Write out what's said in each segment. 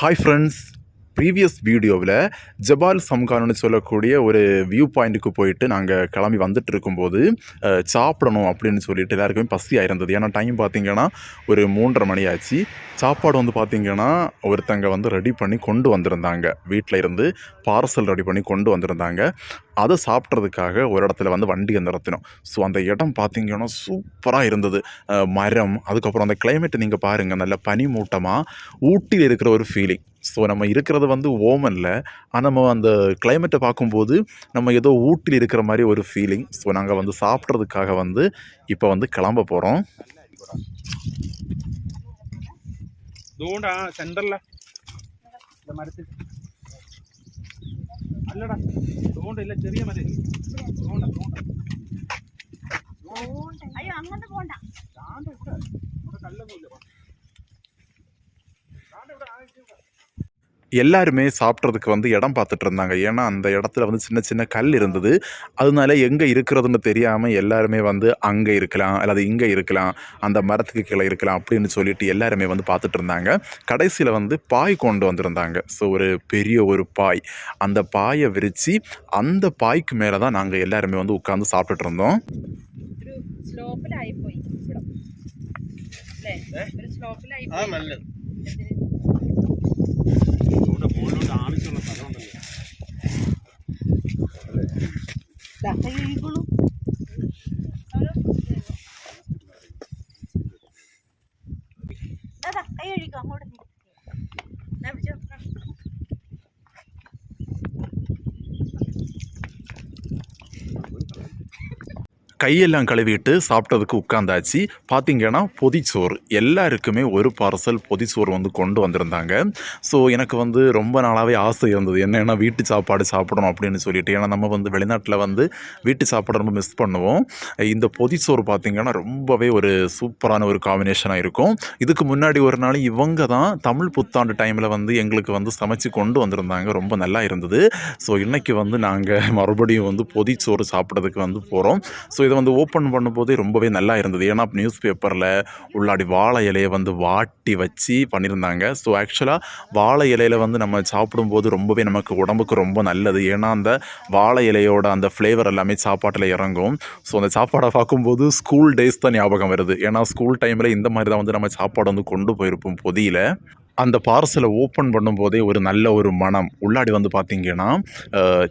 Hi friends previous வீடியோவில் ஜபால் சம்கான்னு சொல்லக்கூடிய ஒரு வியூ பாயிண்ட்டுக்கு போயிட்டு நாங்கள் கிளம்பி வந்துட்டு இருக்கும்போது சாப்பிடணும் அப்படின்னு சொல்லிட்டு எல்லாருக்குமே பசியாக இருந்தது ஏன்னா டைம் பார்த்திங்கன்னா ஒரு மூன்றரை மணி ஆச்சு. சாப்பாடு வந்து பார்த்திங்கன்னா ஒருத்தங்க வந்து ரெடி பண்ணி கொண்டு வந்திருந்தாங்க. வீட்டில் இருந்து பார்சல் ரெடி பண்ணி கொண்டு வந்திருந்தாங்க. அதை சாப்பிட்றதுக்காக ஒரு இடத்துல வந்து வண்டியை நிறுத்தினோம். ஸோ அந்த இடம் பார்த்தீங்கன்னா சூப்பராக இருந்தது. மரம் அதுக்கப்புறம் அந்த கிளைமேட் நீங்கள் பாருங்கள் நல்ல பனி மூட்டமாக ஊட்டியில் இருக்கிற ஒரு ஃபீலிங் ஸோ நம்ம இருக்கிறது வந்து ஓமனில் ஆனால் நம்ம அந்த கிளைமேட்டை பார்க்கும்போது நம்ம ஏதோ ஊட்டியில் இருக்கிற மாதிரி ஒரு ஃபீலிங் ஸோ நாங்கள் வந்து சாப்பிட்றதுக்காக வந்து இப்போ வந்து கிளம்ப போகிறோம் சென்டரில். இந்த അല്ലടാ അതുകൊണ്ടില്ല ചെറിയ മരം எல்லாருமே சாப்பிட்றதுக்கு வந்து இடம் பார்த்துட்டு இருந்தாங்க ஏன்னா அந்த இடத்துல வந்து சின்ன சின்ன கல் இருந்தது அதனால எங்கே இருக்கிறதுன்னு தெரியாமல் எல்லாருமே வந்து அங்கே இருக்கலாம் அல்லது இங்கே இருக்கலாம் அந்த மரத்துக்கு கீழே இருக்கலாம் அப்படின்னு சொல்லிட்டு எல்லாருமே வந்து பார்த்துட்டு இருந்தாங்க கடைசியில் வந்து பாய் கொண்டு வந்திருந்தாங்க ஸோ ஒரு பெரிய ஒரு பாய் அந்த பாயை விரித்து அந்த பாய்க்கு மேலே தான் நாங்கள் எல்லாருமே வந்து உட்காந்து சாப்பிட்டுட்டு இருந்தோம் ഒരു സ്ലോപ്പിലായി പോയി ഇവിടെ അല്ലേ ഒരു സ്ലോപ്പിലായി Dada, kayo ikaw mo. Nabi jo. கையெல்லாம் கழுவிட்டு சாப்பிட்டதுக்கு உட்காந்தாச்சு. பார்த்தீங்கன்னா பொதிச்சோறு எல்லாருக்குமே ஒரு பார்சல் பொதிச்சோறு வந்து கொண்டு வந்திருந்தாங்க. ஸோ எனக்கு வந்து ரொம்ப நாளாகவே ஆசை இருந்தது. என்னென்னா வீட்டு சாப்பாடு சாப்பிடணும் அப்படின்னு சொல்லிட்டு. ஏன்னா நம்ம வந்து வெளிநாட்டில் வந்து வீட்டு சாப்பாடு ரொம்ப மிஸ் பண்ணுவோம். இந்த பொதிச்சோறு பார்த்தீங்கன்னா ரொம்பவே ஒரு சூப்பரான ஒரு காம்பினேஷனாக இருக்கும். இதுக்கு முன்னாடி ஒரு நாள் இவங்க தான் தமிழ் புத்தாண்டு டைமில் வந்து எங்களுக்கு வந்து சமைச்சு கொண்டு வந்திருந்தாங்க. ரொம்ப நல்லா இருந்தது. ஸோ இன்றைக்கி வந்து நாங்கள் மறுபடியும் வந்து பொதிச்சோறு சாப்பிட்றதுக்கு வந்து போகிறோம் ஸோ இதை வந்து ஓப்பன் பண்ணும்போதே ரொம்பவே நல்லா இருந்தது. ஏன்னா நியூஸ் பேப்பரில் உள்ளாடி வாழை இலையை வந்து வாட்டி வச்சு பண்ணியிருந்தாங்க. ஸோ ஆக்சுவலாக வாழை இலையில வந்து நம்ம சாப்பிடும்போது ரொம்பவே நமக்கு உடம்புக்கு ரொம்ப நல்லது. ஏன்னா அந்த வாழை இலையோட அந்த ஃப்ளேவர் எல்லாமே சாப்பாட்டில் இறங்கும். ஸோ அந்த சாப்பாடை பார்க்கும்போது ஸ்கூல் டேஸ் தான் ஞாபகம் வருது. ஏன்னா ஸ்கூல் டைமில் இந்த மாதிரி தான் வந்து நம்ம சாப்பாடு வந்து கொண்டு போயிருப்போம் பொதியில். அந்த பார்சலை ஓப்பன் பண்ணும்போதே ஒரு நல்ல ஒரு மனம். உள்ளாடி வந்து பார்த்திங்கன்னா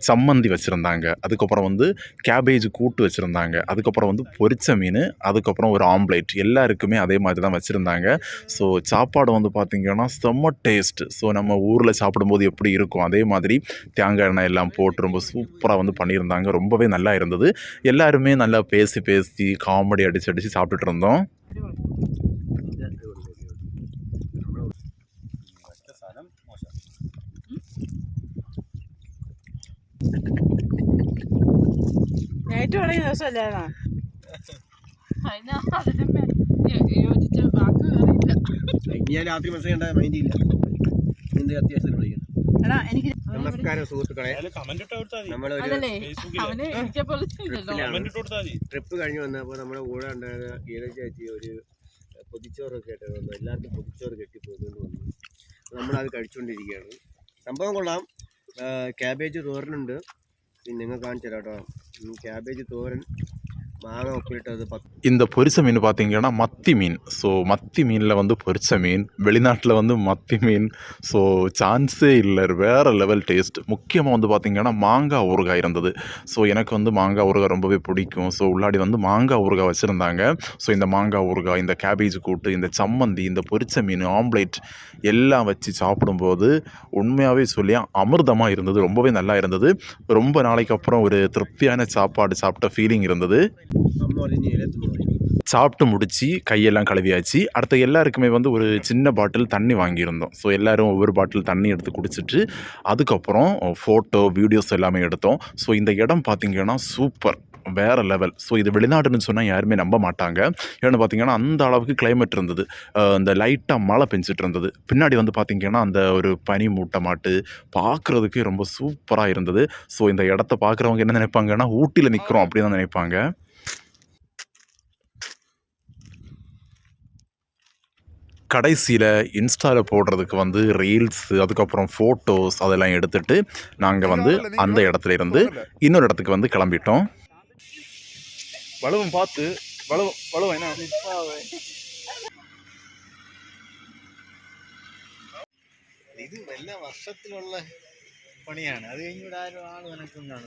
சம்மந்தி வச்சுருந்தாங்க. அதுக்கப்புறம் வந்து கேபேஜ் கூட்டு வச்சுருந்தாங்க. அதுக்கப்புறம் வந்து பொரிச்ச மீன் அதுக்கப்புறம் ஒரு ஆம்லேட் எல்லாருக்குமே அதே மாதிரி தான் வச்சுருந்தாங்க. ஸோ சாப்பாடு வந்து பார்த்திங்கன்னா செம்ம டேஸ்ட் ஸோ நம்ம ஊரில் சாப்பிடும்போது எப்படி இருக்கும்? அதே மாதிரி தேங்காய் எண்ணெய் எல்லாம் போட்டு ரொம்ப சூப்பராக வந்து பண்ணியிருந்தாங்க. ரொம்பவே நல்லா இருந்தது. எல்லாருமே நல்லா பேசி பேசி காமெடி அடித்து அடித்து சாப்பிட்டுட்டு இருந்தோம். കാലം മോശം. ഞാൻ രാത്രി മെസ്സേജ് ഉണ്ടായ മൈൻഡ് ഇല്ല. എന്ത് അത്യാവശ്യത്തിന് വിളിക്കണം നമസ്കാരം സുഹൃത്തുക്കളെ. നമ്മളൊരു ട്രിപ്പ് കഴിഞ്ഞ് വന്നപ്പോൾ നമ്മുടെ കൂടെ ഉണ്ടായിരുന്ന ഗീത ചേച്ചി ഒരു പൊതിച്ചോറൊക്കെ ആയിട്ട് എല്ലാവർക്കും പൊതിച്ചോറ് കെട്ടി പോന്നുകൊണ്ട് വന്നു നമ്മളത് കഴിച്ചുകൊണ്ടിരിക്കുകയാണ് സംഭവം കൊള്ളാം. ക്യാബേജ് തോരനുണ്ട്. പിന്നെ നിങ്ങൾ കാണിച്ചു തരാം കേട്ടോ ക്യാബേജ് തോരൻ. இந்த பொரிச மீன் பார்த்தீங்கன்னா மத்தி மீன். ஸோ மத்தி மீனில் வந்து பொரிச்ச மீன் வெளிநாட்டில் வந்து மத்தி மீன். ஸோ சான்ஸே இல்லை. வேறு லெவல் டேஸ்ட் முக்கியமாக வந்து பார்த்திங்கன்னா மாங்காய் ஊறுகாய் இருந்தது. ஸோ எனக்கு வந்து மாங்காய் ஊறுகாய் ரொம்பவே பிடிக்கும். ஸோ உள்ளாடி வந்து மாங்காய் ஊறுகாய் வச்சுருந்தாங்க. ஸோ இந்த மாங்காய் ஊறுகாய் இந்த கேபேஜ் கூட்டு இந்த சம்மந்தி இந்த பொரிச்ச மீன் ஆம்லேட் எல்லாம் வச்சு சாப்பிடும்போது உண்மையாகவே சொல்லி அமிர்தமாக இருந்தது. ரொம்பவே நல்லா இருந்தது. ரொம்ப நாளைக்கு அப்புறம் ஒரு திருப்தியான சாப்பாடு சாப்பிட்ட ஃபீலிங் இருந்தது. சாப்பிட்டு முடித்து கையெல்லாம் கழுவியாச்சு. அடுத்த எல்லாருக்குமே வந்து ஒரு சின்ன பாட்டில் தண்ணி வாங்கியிருந்தோம். ஸோ எல்லோரும் ஒவ்வொரு பாட்டில் தண்ணி எடுத்து குடிச்சிட்டு அதுக்கப்புறம் ஃபோட்டோ வீடியோஸ் எல்லாமே எடுத்தோம். ஸோ இந்த இடம் பார்த்திங்கன்னா சூப்பர் வேறு லெவல் ஸோ இது வெளிநாடுன்னு சொன்னால் யாருமே நம்ப மாட்டாங்க. ஏன்னு பார்த்தீங்கன்னா அந்த அளவுக்கு கிளைமேட் இருந்தது. இந்த லைட்டாக மழை பெஞ்சிட்டு இருந்தது. பின்னாடி வந்து பார்த்திங்கன்னா அந்த ஒரு பனி மூட்டமாட்டு பார்க்குறதுக்கே ரொம்ப சூப்பராக இருந்தது. ஸோ இந்த இடத்த பார்க்குறவங்க என்ன நினைப்பாங்கன்னா ஊட்டியில் நிற்கிறோம் அப்படின்னு தான் நினைப்பாங்க. கடைசியில் இன்ஸ்டாவில் போடுறதுக்கு வந்து ரீல்ஸு அதுக்கப்புறம் ஃபோட்டோஸ் அதெல்லாம் எடுத்துட்டு நாங்கள் வந்து அந்த இடத்துல இருந்து இன்னொரு இடத்துக்கு வந்து கிளம்பிட்டோம் வலுவும் பார்த்து வலுவும் வலுவும் என்ன ഇത് വല്ല വർഷത്തിലുള്ള പണിയാണ് അത് കഴിഞ്ഞിവിടെ ആരും ആള് നനക്കുന്നതാണ്